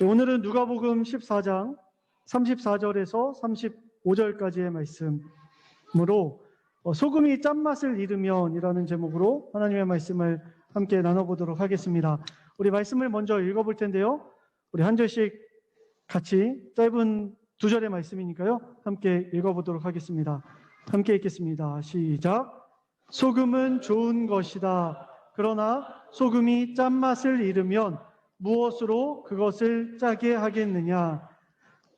네, 오늘은 누가복음 14장 34절에서 35절까지의 말씀으로 어, 소금이 짠맛을 잃으면이라는 제목으로 하나님의 말씀을 함께 나눠보도록 하겠습니다. 우리 말씀을 먼저 읽어볼 텐데요. 우리 한 절씩 같이 짧은 두 절의 말씀이니까요. 함께 읽어보도록 하겠습니다. 함께 읽겠습니다. 시작. 소금은 좋은 것이다. 그러나 소금이 짠맛을 잃으면 무엇으로 그것을 짜게 하겠느냐?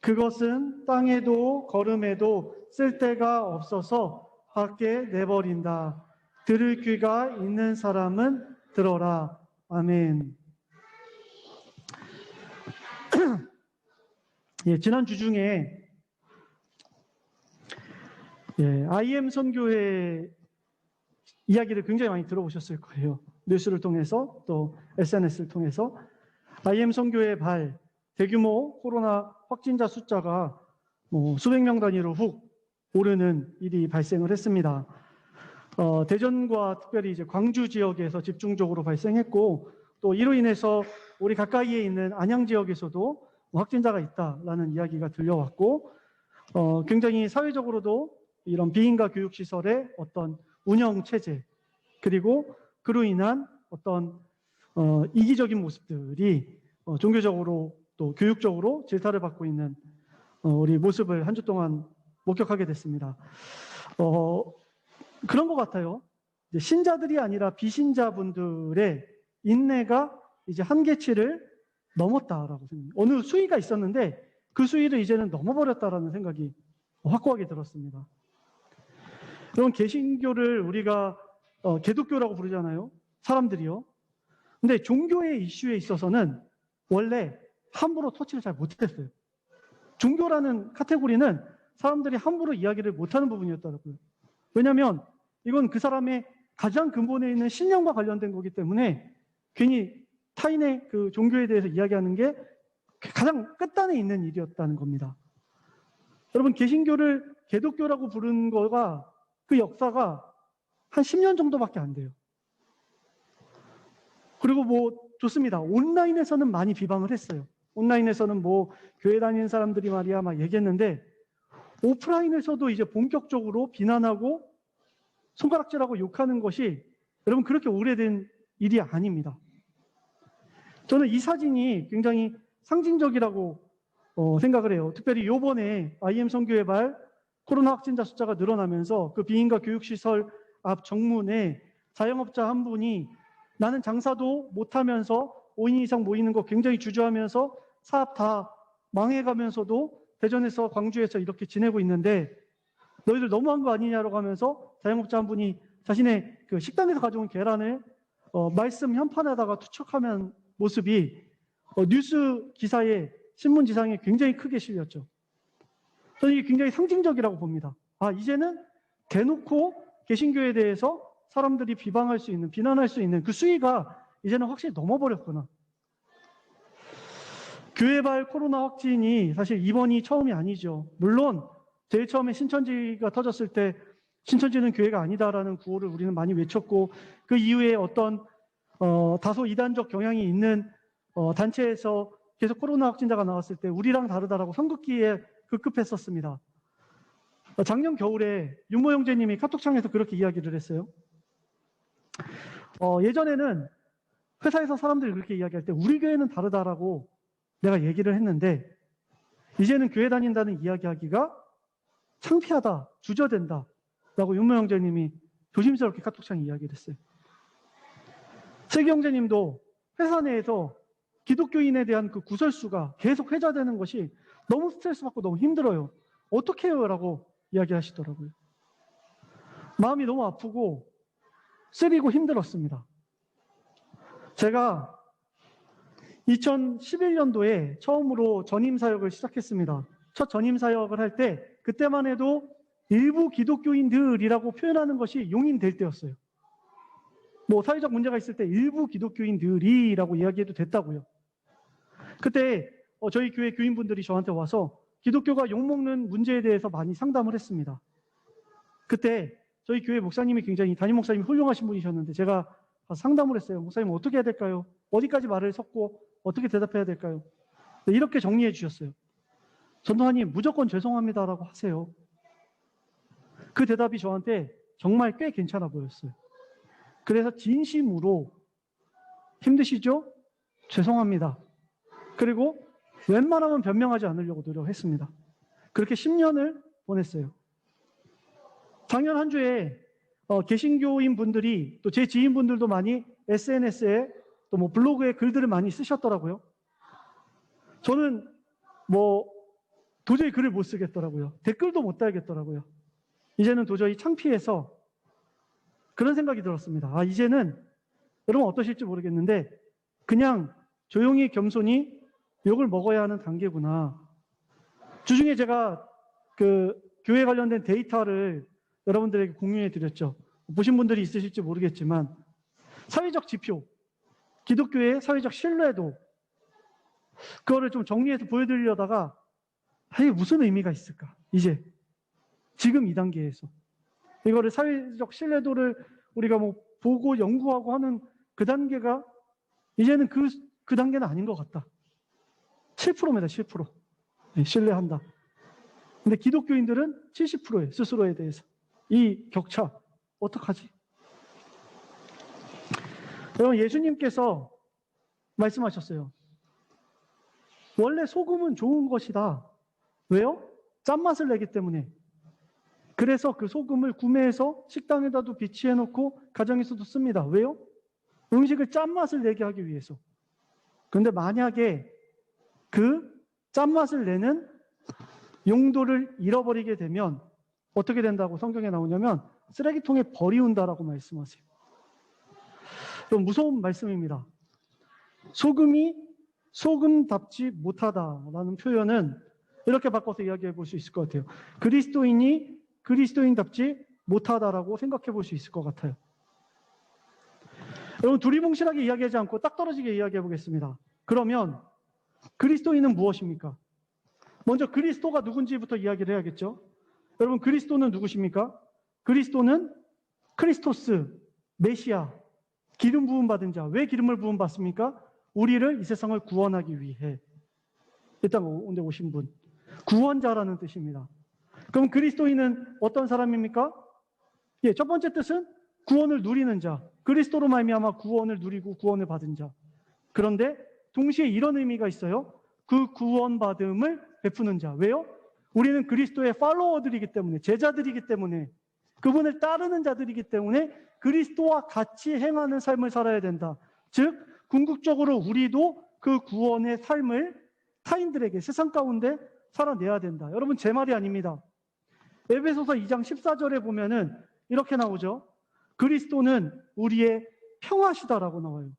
그것은 땅에도 걸음에도 쓸 데가 없어서 밖에 내버린다. 들을 귀가 있는 사람은 들어라. 아멘. 예, 지난 주 중에 예, IM 선교회 이야기를 굉장히 많이 들어보셨을 거예요. 뉴스를 통해서 또 SNS를 통해서 IM 선교회 발 대규모 코로나 확진자 숫자가 뭐 수백 명 단위로 훅 오르는 일이 발생을 했습니다. 어, 대전과 특별히 이제 광주 지역에서 집중적으로 발생했고 또 이로 인해서 우리 가까이에 있는 안양 지역에서도 확진자가 있다라는 이야기가 들려왔고 어, 굉장히 사회적으로도 이런 비인가 교육 시설의 어떤 운영 체제 그리고 그로 인한 어떤 어, 이기적인 모습들이 어, 종교적으로 또 교육적으로 질타를 받고 있는 어, 우리 모습을 한 주 동안 목격하게 됐습니다. 어, 그런 것 같아요. 신자들이 아니라 비신자분들의 인내가 이제 한계치를 넘었다라고 생각합니다. 어느 수위가 있었는데 그 수위를 이제는 넘어버렸다라는 생각이 확고하게 들었습니다. 여러분 개신교를 우리가 어, 개독교라고 부르잖아요. 사람들이요. 근데 종교의 이슈에 있어서는 원래 함부로 터치를 잘 못했어요. 종교라는 카테고리는 사람들이 함부로 이야기를 못하는 부분이었더라고요. 왜냐하면 이건 그 사람의 가장 근본에 있는 신념과 관련된 거기 때문에 괜히 타인의 그 종교에 대해서 이야기하는 게 가장 끝단에 있는 일이었다는 겁니다. 여러분 개신교를 개독교라고 부른 거가 그 역사가 한 10년 정도밖에 안 돼요. 그리고 뭐 좋습니다. 온라인에서는 많이 비방을 했어요. 온라인에서는 뭐 교회 다니는 사람들이 말이야 막 얘기했는데 오프라인에서도 이제 본격적으로 비난하고 손가락질하고 욕하는 것이 여러분 그렇게 오래된 일이 아닙니다. 저는 이 사진이 굉장히 상징적이라고 어, 생각을 해요. 특별히 요번에 IM 선교회 발 코로나 확진자 숫자가 늘어나면서 그 비인가 교육시설 앞 정문에 자영업자 한 분이 나는 장사도 못하면서 5인 이상 모이는 거 굉장히 주저하면서 사업 다 망해가면서도 대전에서 광주에서 이렇게 지내고 있는데 너희들 너무한 거 아니냐라고 하면서 자영업자 한 분이 자신의 그 식당에서 가져온 계란을 어, 말씀 현판에다가 투척하면 모습이 어, 뉴스 기사에 신문 지상에 굉장히 크게 실렸죠. 저는 이게 굉장히 상징적이라고 봅니다. 아 이제는 대놓고 개신교에 대해서 사람들이 비방할 수 있는, 비난할 수 있는 그 수위가 이제는 확실히 넘어버렸구나. 교회발 코로나 확진이 사실 이번이 처음이 아니죠. 물론 제일 처음에 신천지가 터졌을 때 신천지는 교회가 아니다라는 구호를 우리는 많이 외쳤고 그 이후에 어떤 어, 다소 이단적 경향이 있는 어, 단체에서 계속 코로나 확진자가 나왔을 때 우리랑 다르다라고 선긋기에 급급했었습니다. 어, 작년 겨울에 윤모 형제님이 카톡창에서 그렇게 이야기를 했어요. 어, 예전에는 회사에서 사람들이 그렇게 이야기할 때 우리 교회는 다르다라고 내가 얘기를 했는데 이제는 교회 다닌다는 이야기하기가 창피하다, 주저된다 라고 윤모 형제님이 조심스럽게 카톡창에 이야기를 했어요. 세기 형제님도 회사 내에서 기독교인에 대한 그 구설수가 계속 회자되는 것이 너무 스트레스 받고 너무 힘들어요. 어떻게 해요? 라고 이야기하시더라고요. 마음이 너무 아프고 쓰리고 힘들었습니다. 제가 2011년도에 처음으로 전임 사역을 시작했습니다. 첫 전임 사역을 할 때 그때만 해도 일부 기독교인들이라고 표현하는 것이 용인될 때였어요. 뭐 사회적 문제가 있을 때 일부 기독교인들이라고 이야기해도 됐다고요. 그때 어, 저희 교회 교인분들이 저한테 와서 기독교가 욕먹는 문제에 대해서 많이 상담을 했습니다. 그때 저희 교회 목사님이 굉장히 담임 목사님이 훌륭하신 분이셨는데 제가 상담을 했어요. 목사님 어떻게 해야 될까요? 어디까지 말을 섞고 어떻게 대답해야 될까요? 네, 이렇게 정리해 주셨어요. 전도사님, 무조건 죄송합니다라고 하세요. 그 대답이 저한테 정말 꽤 괜찮아 보였어요. 그래서 진심으로 힘드시죠? 죄송합니다. 그리고 웬만하면 변명하지 않으려고 노력했습니다. 그렇게 10년을 보냈어요. 작년 한 주에 어, 개신교인 분들이 또 제 지인분들도 많이 SNS에 또 뭐 블로그에 글들을 많이 쓰셨더라고요. 저는 뭐 도저히 글을 못 쓰겠더라고요. 댓글도 못 달겠더라고요. 이제는 도저히 창피해서 그런 생각이 들었습니다. 아, 이제는 여러분 어떠실지 모르겠는데 그냥 조용히 겸손히 욕을 먹어야 하는 단계구나. 주중에 제가 그 교회 관련된 데이터를 여러분들에게 공유해 드렸죠. 보신 분들이 있으실지 모르겠지만 사회적 지표, 기독교의 사회적 신뢰도 그거를 좀 정리해서 보여드리려다가 이게 무슨 의미가 있을까? 이제 지금 이 단계에서 이거를 사회적 신뢰도를 우리가 뭐 보고 연구하고 하는 그 단계가 이제는 그, 그 단계는 아닌 것 같다. 7%입니다, 7%. 네, 신뢰한다. 근데 기독교인들은 70%에 스스로에 대해서. 이 격차, 어떡하지? 여러분, 예수님께서 말씀하셨어요. 원래 소금은 좋은 것이다. 왜요? 짠맛을 내기 때문에. 그래서 그 소금을 구매해서 식당에다도 비치해 놓고 가정에서도 씁니다. 왜요? 음식을 짠맛을 내게 하기 위해서. 그런데 만약에 그 짠맛을 내는 용도를 잃어버리게 되면 어떻게 된다고 성경에 나오냐면 쓰레기통에 버리운다라고 말씀하세요. 좀 무서운 말씀입니다. 소금이 소금답지 못하다라는 표현은 이렇게 바꿔서 이야기해 볼 수 있을 것 같아요. 그리스도인이 그리스도인답지 못하다라고 생각해 볼 수 있을 것 같아요. 여러분 두리뭉실하게 이야기하지 않고 딱 떨어지게 이야기해 보겠습니다. 그러면 그리스도인은 무엇입니까? 먼저 그리스도가 누군지부터 이야기를 해야겠죠. 여러분 그리스도는 누구십니까? 그리스도는 크리스토스, 메시아, 기름 부음 받은 자. 왜 기름을 부음 받습니까? 우리를 이 세상을 구원하기 위해. 일단 온데 오신 분. 구원자라는 뜻입니다. 그럼 그리스도인은 어떤 사람입니까? 예, 첫 번째 뜻은 구원을 누리는 자. 그리스도로 말미암아 구원을 누리고 구원을 받은 자. 그런데 동시에 이런 의미가 있어요. 그 구원받음을 베푸는 자. 왜요? 우리는 그리스도의 팔로워들이기 때문에 제자들이기 때문에 그분을 따르는 자들이기 때문에 그리스도와 같이 행하는 삶을 살아야 된다. 즉 궁극적으로 우리도 그 구원의 삶을 타인들에게 세상 가운데 살아내야 된다. 여러분 제 말이 아닙니다. 에베소서 2장 14절에 보면은 이렇게 나오죠. 그리스도는 우리의 평화시다라고 나와요.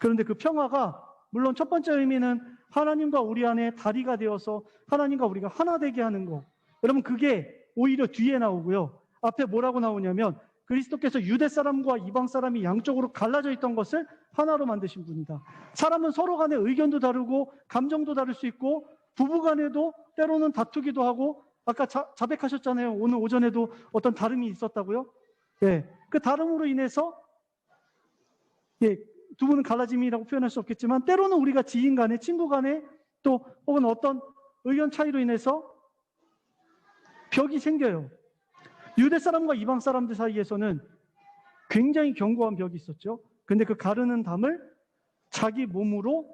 그런데 그 평화가 물론 첫 번째 의미는 하나님과 우리 안에 다리가 되어서 하나님과 우리가 하나 되게 하는 거. 여러분 그게 오히려 뒤에 나오고요. 앞에 뭐라고 나오냐면 그리스도께서 유대 사람과 이방 사람이 양쪽으로 갈라져 있던 것을 하나로 만드신 분이다. 사람은 서로 간에 의견도 다르고 감정도 다를 수 있고 부부 간에도 때로는 다투기도 하고 아까 자, 자백하셨잖아요. 오늘 오전에도 어떤 다름이 있었다고요? 예. 그 다름으로 인해서 예, 두 분은 갈라짐이라고 표현할 수 없겠지만 때로는 우리가 지인 간에 친구 간에 또 혹은 어떤 의견 차이로 인해서 벽이 생겨요. 유대 사람과 이방 사람들 사이에서는 굉장히 견고한 벽이 있었죠. 근데 그 가르는 담을 자기 몸으로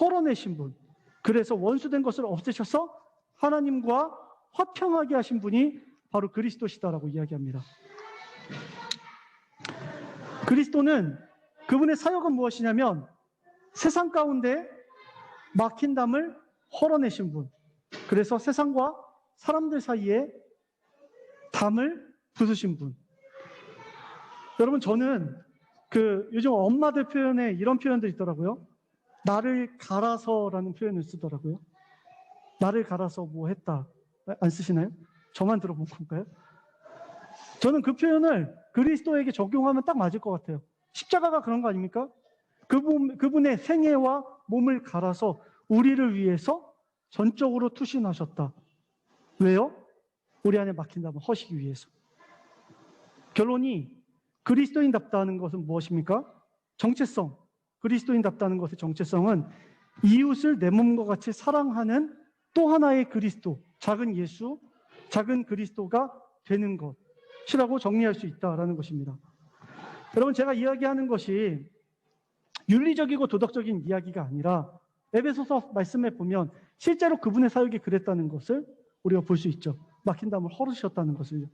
헐어내신 분. 그래서 원수된 것을 없애셔서 하나님과 화평하게 하신 분이 바로 그리스도시다라고 이야기합니다. 그리스도는 그분의 사역은 무엇이냐면 세상 가운데 막힌 담을 헐어내신 분. 그래서 세상과 사람들 사이에 담을 부수신 분. 여러분 저는 그 요즘 엄마들 표현에 이런 표현들 있더라고요. 나를 갈아서라는 표현을 쓰더라고요. 나를 갈아서 뭐 했다. 안 쓰시나요? 저만 들어본 건가요? 저는 그 표현을 그리스도에게 적용하면 딱 맞을 것 같아요. 십자가가 그런 거 아닙니까? 그분, 그분의 생애와 몸을 갈아서 우리를 위해서 전적으로 투신하셨다. 왜요? 우리 안에 막힌다면 허시기 위해서. 결론이 그리스도인답다는 것은 무엇입니까? 정체성. 그리스도인답다는 것의 정체성은 이웃을 내 몸과 같이 사랑하는 또 하나의 그리스도, 작은 예수, 작은 그리스도가 되는 것이라고 정리할 수 있다라는 것입니다. 여러분 제가 이야기하는 것이 윤리적이고 도덕적인 이야기가 아니라 에베소서 말씀에 보면 실제로 그분의 사역이 그랬다는 것을 우리가 볼 수 있죠. 막힌 담을 헐으셨다는 것을요.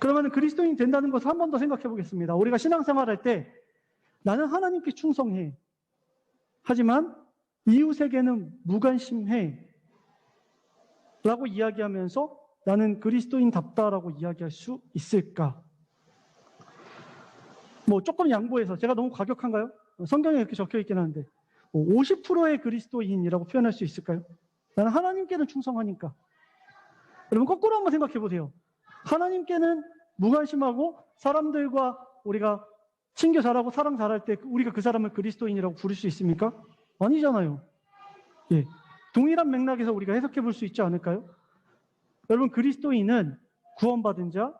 그러면 그리스도인 된다는 것을 한 번 더 생각해 보겠습니다. 우리가 신앙생활 할 때 나는 하나님께 충성해. 하지만 이웃에게는 무관심해. 라고 이야기하면서 나는 그리스도인답다라고 이야기할 수 있을까? 뭐 조금 양보해서 제가 너무 과격한가요? 성경에 이렇게 적혀 있긴 한데 뭐 50%의 그리스도인이라고 표현할 수 있을까요? 나는 하나님께는 충성하니까. 여러분 거꾸로 한번 생각해 보세요. 하나님께는 무관심하고 사람들과 우리가 친교 잘하고 사랑 잘할 때 우리가 그 사람을 그리스도인이라고 부를 수 있습니까? 아니잖아요. 예. 동일한 맥락에서 우리가 해석해 볼 수 있지 않을까요? 여러분 그리스도인은 구원받은 자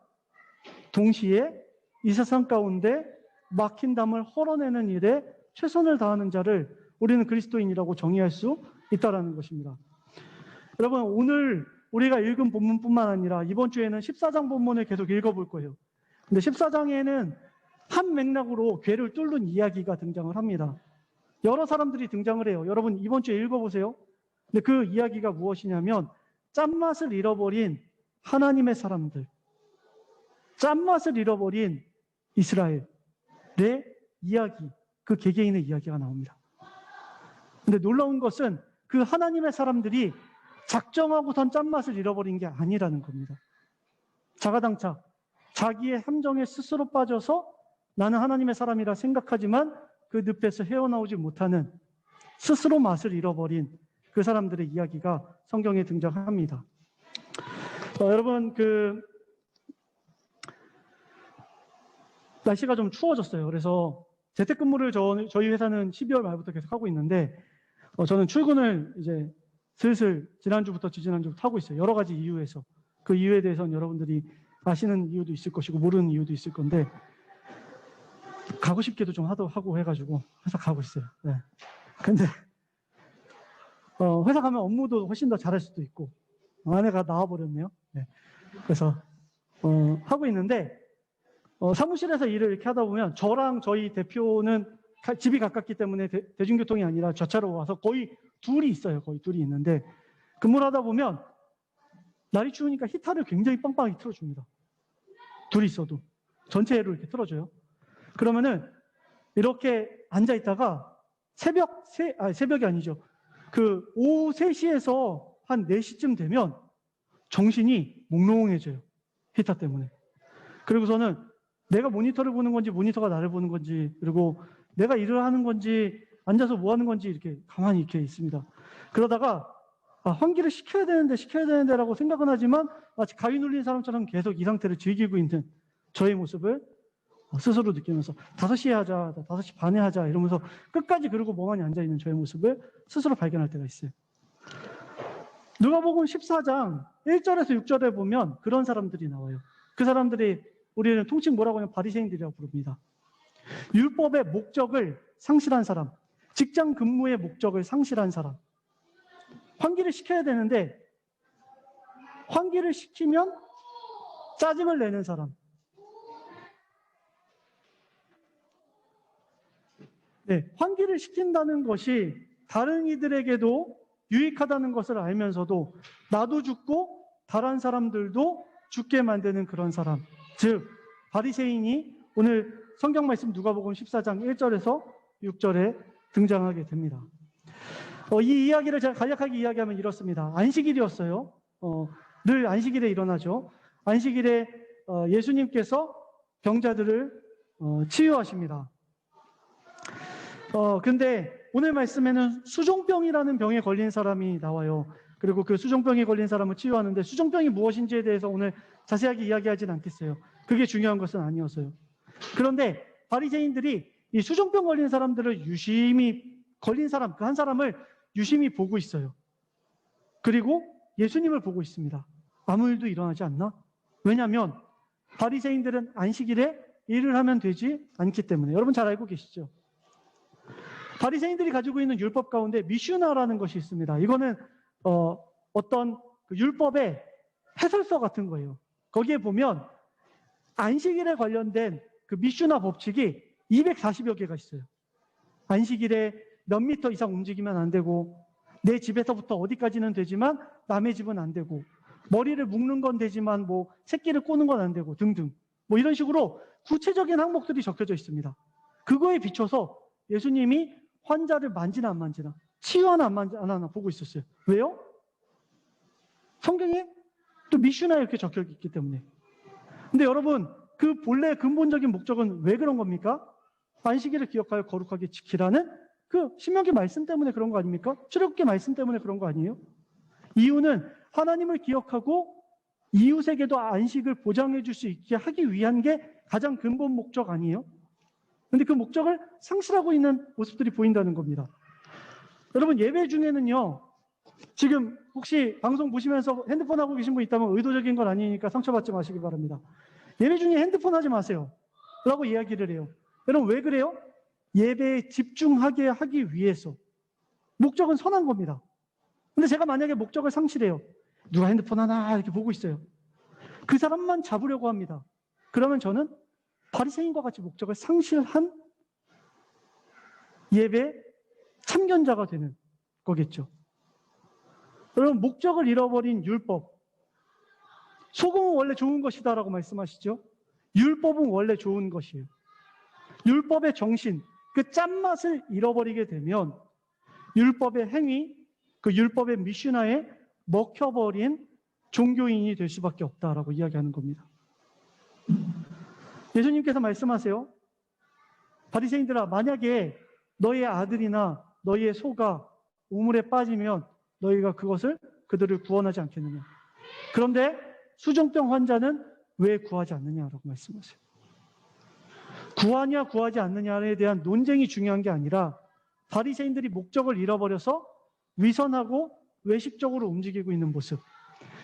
동시에 이 세상 가운데 막힌 담을 헐어내는 일에 최선을 다하는 자를 우리는 그리스도인이라고 정의할 수 있다라는 것입니다. 여러분 오늘 우리가 읽은 본문뿐만 아니라 이번 주에는 14장 본문을 계속 읽어볼 거예요. 근데 14장에는 한 맥락으로 괴를 뚫는 이야기가 등장을 합니다. 여러 사람들이 등장을 해요. 여러분 이번 주에 읽어보세요. 근데 그 이야기가 무엇이냐면 짠맛을 잃어버린 하나님의 사람들, 짠맛을 잃어버린 이스라엘의 이야기, 그 개개인의 이야기가 나옵니다. 근데 놀라운 것은 그 하나님의 사람들이 작정하고선 짠맛을 잃어버린 게 아니라는 겁니다. 자가당착, 자기의 함정에 스스로 빠져서 나는 하나님의 사람이라 생각하지만 그 늪에서 헤어나오지 못하는 스스로 맛을 잃어버린 그 사람들의 이야기가 성경에 등장합니다. 어, 여러분 그 날씨가 좀 추워졌어요. 그래서 재택근무를 저, 저희 회사는 12월 말부터 계속 하고 있는데 어, 저는 출근을 이제 슬슬 지난주부터 지지난주부터 하고 있어요. 여러 가지 이유에서 그 이유에 대해서는 여러분들이 아시는 이유도 있을 것이고 모르는 이유도 있을 건데 가고 싶게도 좀 하도 하고 해가지고 회사 가고 있어요. 네. 근데 어, 회사 가면 업무도 훨씬 더 잘할 수도 있고 아내가 나와버렸네요. 네. 그래서 어, 하고 있는데 어, 사무실에서 일을 이렇게 하다 보면 저랑 저희 대표는 가- 집이 가깝기 때문에 대, 대중교통이 아니라 좌차로 와서 거의 둘이 있어요. 거의 둘이 있는데 근무를 하다 보면 날이 추우니까 히터를 굉장히 빵빵하게 틀어줍니다. 둘이 있어도 전체로 이렇게 틀어줘요. 그러면은 이렇게 앉아 있다가 새벽 세, 아 새벽이 아니죠. 그 오후 3시에서 한 4시쯤 되면 정신이 몽롱해져요. 히터 때문에. 그리고서는 내가 모니터를 보는 건지 모니터가 나를 보는 건지 그리고 내가 일을 하는 건지 앉아서 뭐 하는 건지 이렇게 가만히 이렇게 있습니다. 그러다가 아, 환기를 시켜야 되는데 시켜야 되는데라고 생각은 하지만 마치 가위 눌린 사람처럼 계속 이 상태를 즐기고 있는 저의 모습을 스스로 느끼면서 5시에 하자, 5시 반에 하자 이러면서 끝까지 그러고 멍하니 앉아있는 저의 모습을 스스로 발견할 때가 있어요. 누가복음 14장 1절에서 6절에 보면 그런 사람들이 나와요. 그 사람들이 우리는 통칭 뭐라고 하면 바리새인들이라고 부릅니다. 율법의 목적을 상실한 사람, 직장 근무의 목적을 상실한 사람. 환기를 시켜야 되는데 환기를 시키면 짜증을 내는 사람. 네, 환기를 시킨다는 것이 다른 이들에게도 유익하다는 것을 알면서도 나도 죽고 다른 사람들도 죽게 만드는 그런 사람. 즉 바리새인이 오늘 성경 말씀 누가복음 14장 1절에서 6절에 등장하게 됩니다. 어, 이 이야기를 제가 간략하게 이야기하면 이렇습니다. 안식일이었어요. 어, 늘 안식일에 일어나죠. 안식일에 어, 예수님께서 병자들을 어, 치유하십니다. 어, 근데 오늘 말씀에는 수종병이라는 병에 걸린 사람이 나와요. 그리고 그 수종병에 걸린 사람을 치유하는데 수종병이 무엇인지에 대해서 오늘 자세하게 이야기하진 않겠어요. 그게 중요한 것은 아니었어요. 그런데 바리새인들이 이 수종병 걸린 사람들을 유심히 걸린 사람 그 한 사람을 유심히 보고 있어요. 그리고 예수님을 보고 있습니다. 아무 일도 일어나지 않나? 왜냐하면 바리새인들은 안식일에 일을 하면 되지 않기 때문에 여러분 잘 알고 계시죠? 바리새인들이 가지고 있는 율법 가운데 미슈나라는 것이 있습니다. 이거는 어, 어떤 그 율법의 해설서 같은 거예요. 거기에 보면 안식일에 관련된 그 미슈나 법칙이 240여 개가 있어요. 안식일에 몇 미터 이상 움직이면 안 되고 내 집에서부터 어디까지는 되지만 남의 집은 안 되고 머리를 묶는 건 되지만 뭐 새끼를 꼬는 건 안 되고 등등 뭐 이런 식으로 구체적인 항목들이 적혀져 있습니다. 그거에 비춰서 예수님이 환자를 만지나 안 만지나 치유 하나 안 만지나 안 하나 보고 있었어요. 왜요? 성경에 또 미슈나 이렇게 적혀 있기 때문에. 근데 여러분 그 본래 근본적인 목적은 왜 그런 겁니까? 안식일을 기억하여 거룩하게 지키라는 그 신명기 말씀 때문에 그런 거 아닙니까? 출애굽기 말씀 때문에 그런 거 아니에요? 이유는 하나님을 기억하고 이웃에게도 안식을 보장해 줄 수 있게 하기 위한 게 가장 근본 목적 아니에요? 근데 그 목적을 상실하고 있는 모습들이 보인다는 겁니다. 여러분 예배 중에는요. 지금 혹시 방송 보시면서 핸드폰 하고 계신 분 있다면 의도적인 건 아니니까 상처받지 마시기 바랍니다. 예배 중에 핸드폰 하지 마세요. 라고 이야기를 해요. 여러분 왜 그래요? 예배에 집중하게 하기 위해서. 목적은 선한 겁니다. 근데 제가 만약에 목적을 상실해요. 누가 핸드폰 하나 이렇게 보고 있어요. 그 사람만 잡으려고 합니다. 그러면 저는 바리새인과 같이 목적을 상실한 예배 참견자가 되는 거겠죠. 여러분 목적을 잃어버린 율법 소금은 원래 좋은 것이다라고 말씀하시죠. 율법은 원래 좋은 것이에요. 율법의 정신, 그 짠맛을 잃어버리게 되면 율법의 행위, 그 율법의 미슈나에 먹혀버린 종교인이 될 수밖에 없다라고 이야기하는 겁니다. 예수님께서 말씀하세요. 바리새인들아 만약에 너의 아들이나 너의 소가 우물에 빠지면 너희가 그것을 그들을 구원하지 않겠느냐. 그런데 수종병 환자는 왜 구하지 않느냐라고 말씀하세요. 구하냐 구하지 않느냐에 대한 논쟁이 중요한 게 아니라 바리새인들이 목적을 잃어버려서 위선하고 외식적으로 움직이고 있는 모습.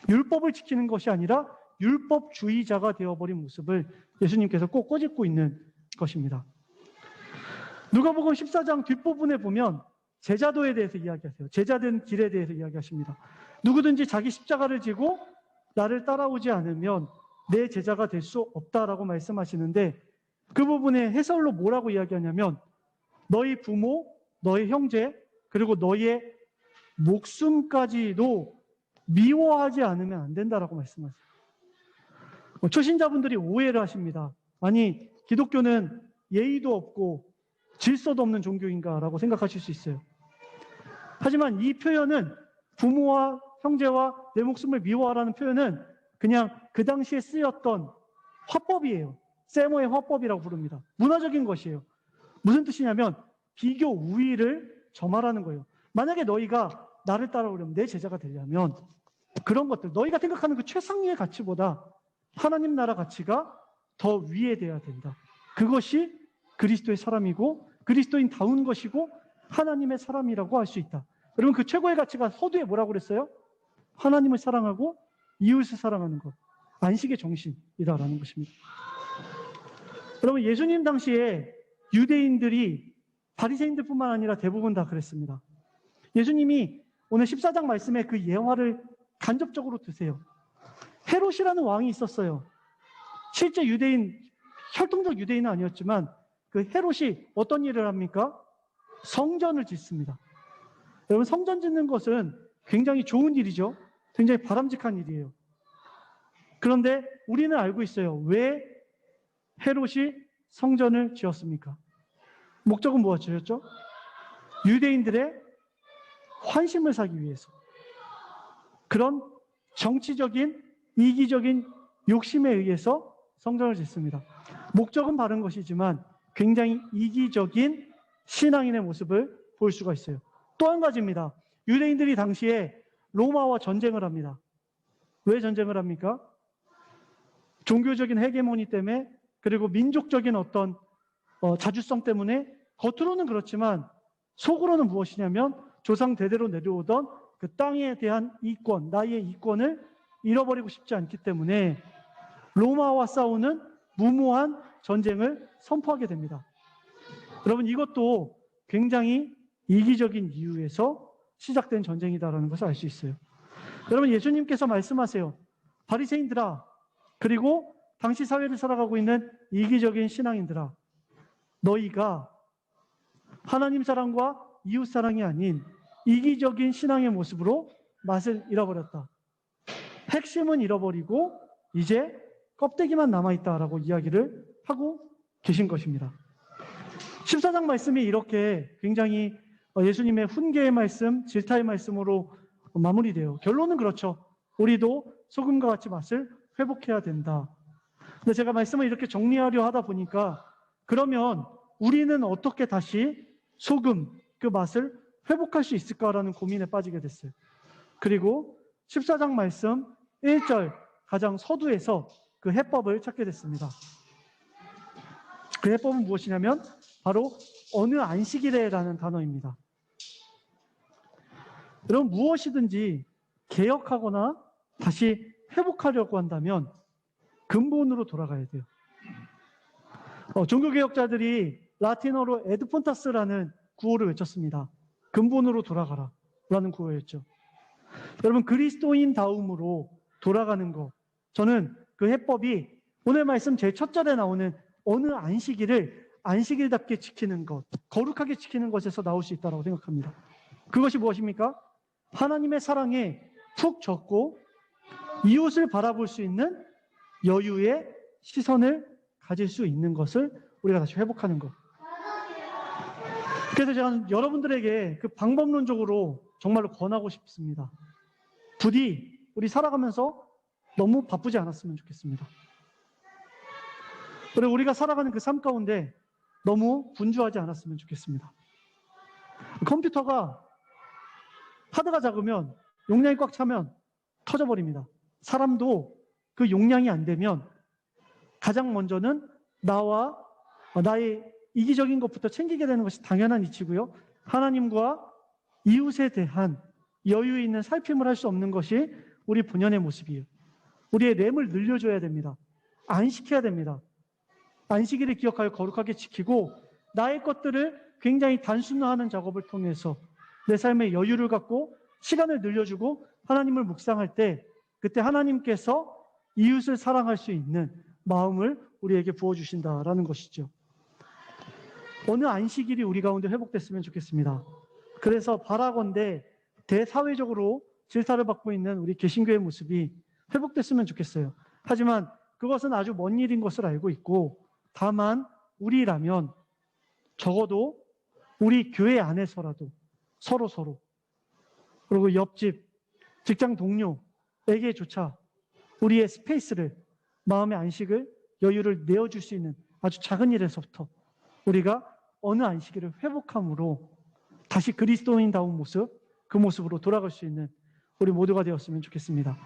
율법을 지키는 것이 아니라 율법주의자가 되어버린 모습을 예수님께서 꼭 꼬집고 있는 것입니다. 누가복음 14장 뒷부분에 보면 제자도에 대해서 이야기하세요. 제자된 길에 대해서 이야기하십니다. 누구든지 자기 십자가를 지고 나를 따라오지 않으면 내 제자가 될 수 없다라고 말씀하시는데 그 부분의 해설로 뭐라고 이야기하냐면 너희 부모, 너희 형제, 그리고 너희의 목숨까지도 미워하지 않으면 안 된다라고 말씀하세요. 뭐 초신자분들이 오해를 하십니다. 아니, 기독교는 예의도 없고 질서도 없는 종교인가라고 생각하실 수 있어요. 하지만 이 표현은 부모와 형제와 내 목숨을 미워하라는 표현은 그냥 그 당시에 쓰였던 화법이에요. 세모의 화법이라고 부릅니다. 문화적인 것이에요. 무슨 뜻이냐면 비교 우위를 점하라는 거예요. 만약에 너희가 나를 따라오려면 내 제자가 되려면 그런 것들 너희가 생각하는 그 최상위의 가치보다 하나님 나라 가치가 더 위에 돼야 된다. 그것이 그리스도의 사람이고 그리스도인 다운 것이고 하나님의 사람이라고 할 수 있다. 여러분 그 최고의 가치가 서두에 뭐라고 그랬어요? 하나님을 사랑하고 이웃을 사랑하는 것. 안식의 정신이다라는 것입니다. 여러분 예수님 당시에 유대인들이 바리새인들뿐만 아니라 대부분 다 그랬습니다. 예수님이 오늘 14장 말씀에 그 예화를 간접적으로 드세요. 헤롯이라는 왕이 있었어요. 실제 유대인, 혈통적 유대인은 아니었지만 그 헤롯이 어떤 일을 합니까? 성전을 짓습니다. 여러분 성전 짓는 것은 굉장히 좋은 일이죠. 굉장히 바람직한 일이에요. 그런데 우리는 알고 있어요. 왜 헤롯이 성전을 지었습니까? 목적은 무엇이었죠? 유대인들의 환심을 사기 위해서. 그런 정치적인 이기적인 욕심에 의해서 성전을 짓습니다. 목적은 바른 것이지만 굉장히 이기적인 신앙인의 모습을 볼 수가 있어요. 또 한 가지입니다. 유대인들이 당시에 로마와 전쟁을 합니다. 왜 전쟁을 합니까? 종교적인 헤게모니 때문에 그리고 민족적인 어떤 어, 자주성 때문에 겉으로는 그렇지만 속으로는 무엇이냐면 조상 대대로 내려오던 그 땅에 대한 이권, 나의 이권을 잃어버리고 싶지 않기 때문에 로마와 싸우는 무모한 전쟁을 선포하게 됩니다. 여러분 이것도 굉장히 이기적인 이유에서 시작된 전쟁이다라는 것을 알 수 있어요. 여러분 예수님께서 말씀하세요. 바리새인들아 그리고 당시 사회를 살아가고 있는 이기적인 신앙인들아 너희가 하나님 사랑과 이웃 사랑이 아닌 이기적인 신앙의 모습으로 맛을 잃어버렸다. 핵심은 잃어버리고 이제 껍데기만 남아있다라고 이야기를 하고 계신 것입니다. 14장 말씀이 이렇게 굉장히 어, 예수님의 훈계의 말씀, 질타의 말씀으로 마무리돼요. 결론은 그렇죠. 우리도 소금과 같이 맛을 회복해야 된다. 근데 제가 말씀을 이렇게 정리하려 하다 보니까 그러면 우리는 어떻게 다시 소금 그 맛을 회복할 수 있을까라는 고민에 빠지게 됐어요. 그리고 14장 말씀 1절 가장 서두에서 그 해법을 찾게 됐습니다. 그 해법은 무엇이냐면 바로 어느 안식일에라는 단어입니다. 여러분 무엇이든지 개혁하거나 다시 회복하려고 한다면 근본으로 돌아가야 돼요. 어, 종교개혁자들이 라틴어로 에드폰타스라는 구호를 외쳤습니다. 근본으로 돌아가라 라는 구호였죠. 여러분 그리스도인 다움으로 돌아가는 것 저는 그 해법이 오늘 말씀 제첫 절에 나오는 어느 안식일을 안식일답게 지키는 것, 거룩하게 지키는 것에서 나올 수 있다고 생각합니다. 그것이 무엇입니까? 하나님의 사랑에 푹 젖고 이웃을 바라볼 수 있는 여유의 시선을 가질 수 있는 것을 우리가 다시 회복하는 것. 그래서 제가 여러분들에게 그 방법론적으로 정말로 권하고 싶습니다. 부디 우리 살아가면서 너무 바쁘지 않았으면 좋겠습니다. 그리고 우리가 살아가는 그 삶 가운데 너무 분주하지 않았으면 좋겠습니다. 컴퓨터가 하드가 작으면 용량이 꽉 차면 터져버립니다. 사람도 그 용량이 안 되면 가장 먼저는 나와 나의 이기적인 것부터 챙기게 되는 것이 당연한 이치고요. 하나님과 이웃에 대한 여유 있는 살핌을 할 수 없는 것이 우리 본연의 모습이에요. 우리의 램을 늘려줘야 됩니다. 안 시켜야 됩니다. 안식일을 기억하여 거룩하게 지키고 나의 것들을 굉장히 단순화하는 작업을 통해서 내 삶의 여유를 갖고 시간을 늘려주고 하나님을 묵상할 때 그때 하나님께서 이웃을 사랑할 수 있는 마음을 우리에게 부어주신다라는 것이죠. 어느 안식일이 우리 가운데 회복됐으면 좋겠습니다. 그래서 바라건대 대사회적으로 질타를 받고 있는 우리 개신교의 모습이 회복됐으면 좋겠어요. 하지만 그것은 아주 먼 일인 것을 알고 있고 다만 우리라면 적어도 우리 교회 안에서라도 서로 서로 그리고 옆집 직장 동료에게조차 우리의 스페이스를 마음의 안식을 여유를 내어줄 수 있는 아주 작은 일에서부터 우리가 어느 안식일을 회복함으로 다시 그리스도인다운 모습 그 모습으로 돌아갈 수 있는 우리 모두가 되었으면 좋겠습니다.